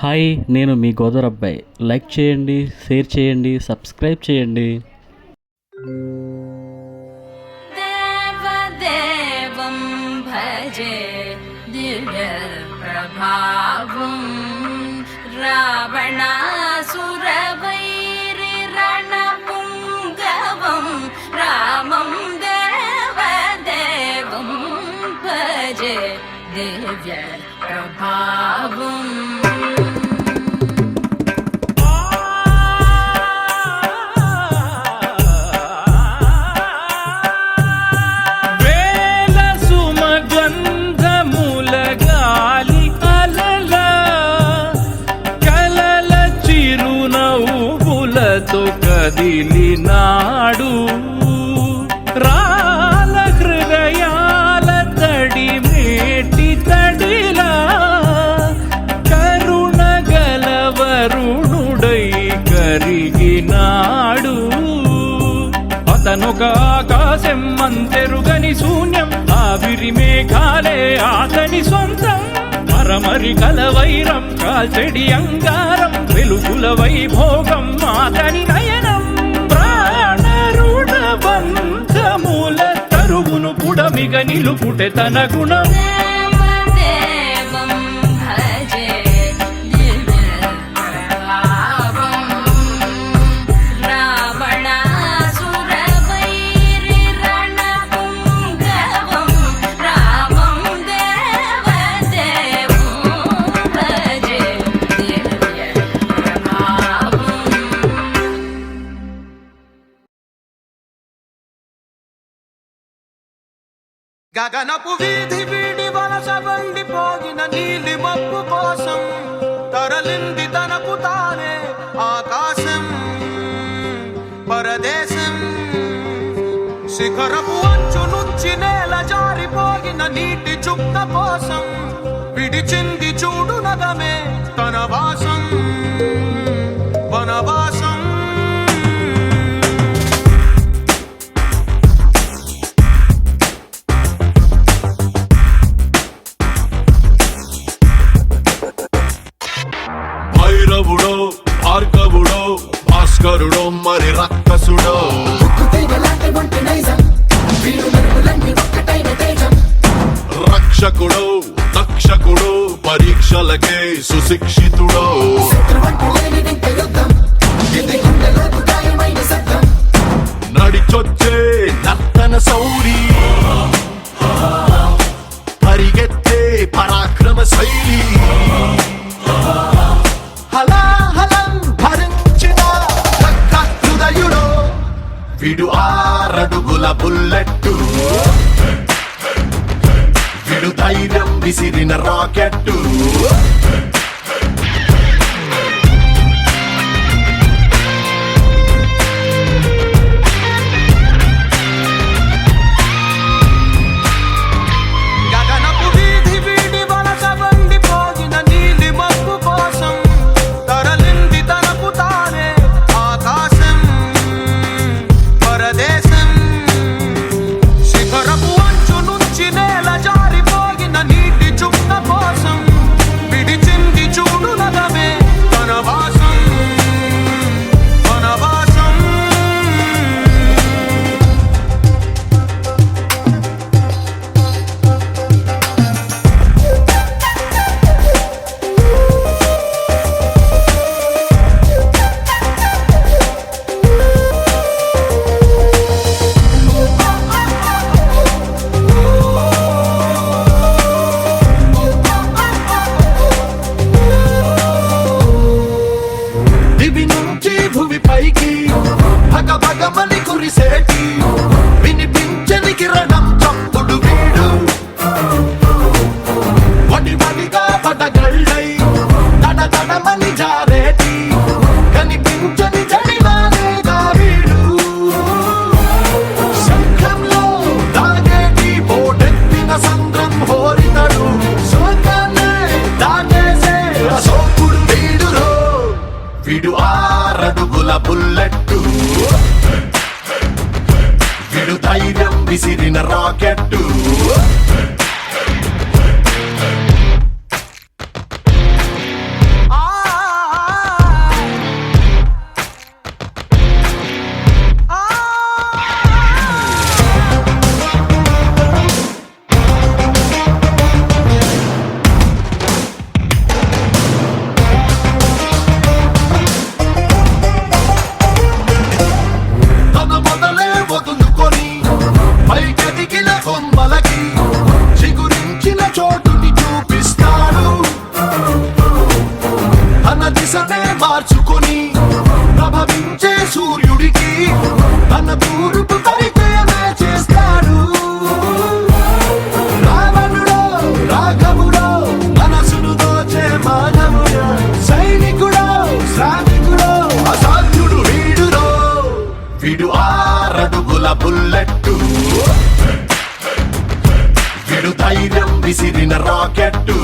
Hi నేను మీ గోదర్ అబ్బాయి. Like చేయండి షేర్ చేయండి సబ్స్క్రైబ్ చేయండి. భజే భజే ప్రభావం చిరునవ్వులతో కదిలినాడు. రాల హృదయాల తడి మేటి తడిలా కరుణ గలవరుణుడై కరిగినాడు. అతనొక ఆకాశం మంతెరుగని శూన్యం ఆవిరి మేఘాలే అతని సొంతం. మరమరి కలవైరం కాల్చెడి అంగారం వెలుగుల వైభోగం మాతని నయనం ప్రాణరుణ బంధముల తరువును పుడమిగ నిలుపుటె తన గుణం. గగనపు వీధి వీడి వలస వండి పోగిన నీలి మప్పు కోసం తరలింది తనకు తానే ఆకాశం పరదేశం. శిఖరపు అంచు నుంచి నేల జారిపోగిన నీటి చుక్క కోసం విడిచింది చూడు నగమే తన వాసం. భాస్కరుడో మరి రక్కసుడో. రక్షకుడో దక్షకుడో పరీక్షలకే సుశిక్షితుడో. ధైర్యం విసిరిన రాకెట్టు. భూమి పైకి భగ భగమని కురిసేటి. వినిపించని కిరణం చప్పుడు వీడు. వడి వడిగా పడగళ్ళై తడ తడమని జారేటి. కనిపించని జడివానేగా వీడు. శంఖంలో దాగేటి బోటెత్తిన సంద్రం హోరితడు. శోకాన్నే దాగేసే అశోకుడు వీడురో. ఆ అడుగుల బుల్లెట్టు. విడు ధైర్యం విసిరిన రాకెట్టు. విడు ఆరడుగుల బుల్లెట్టు. విడు ధైర్యం విసిరిన రాకెట్టు.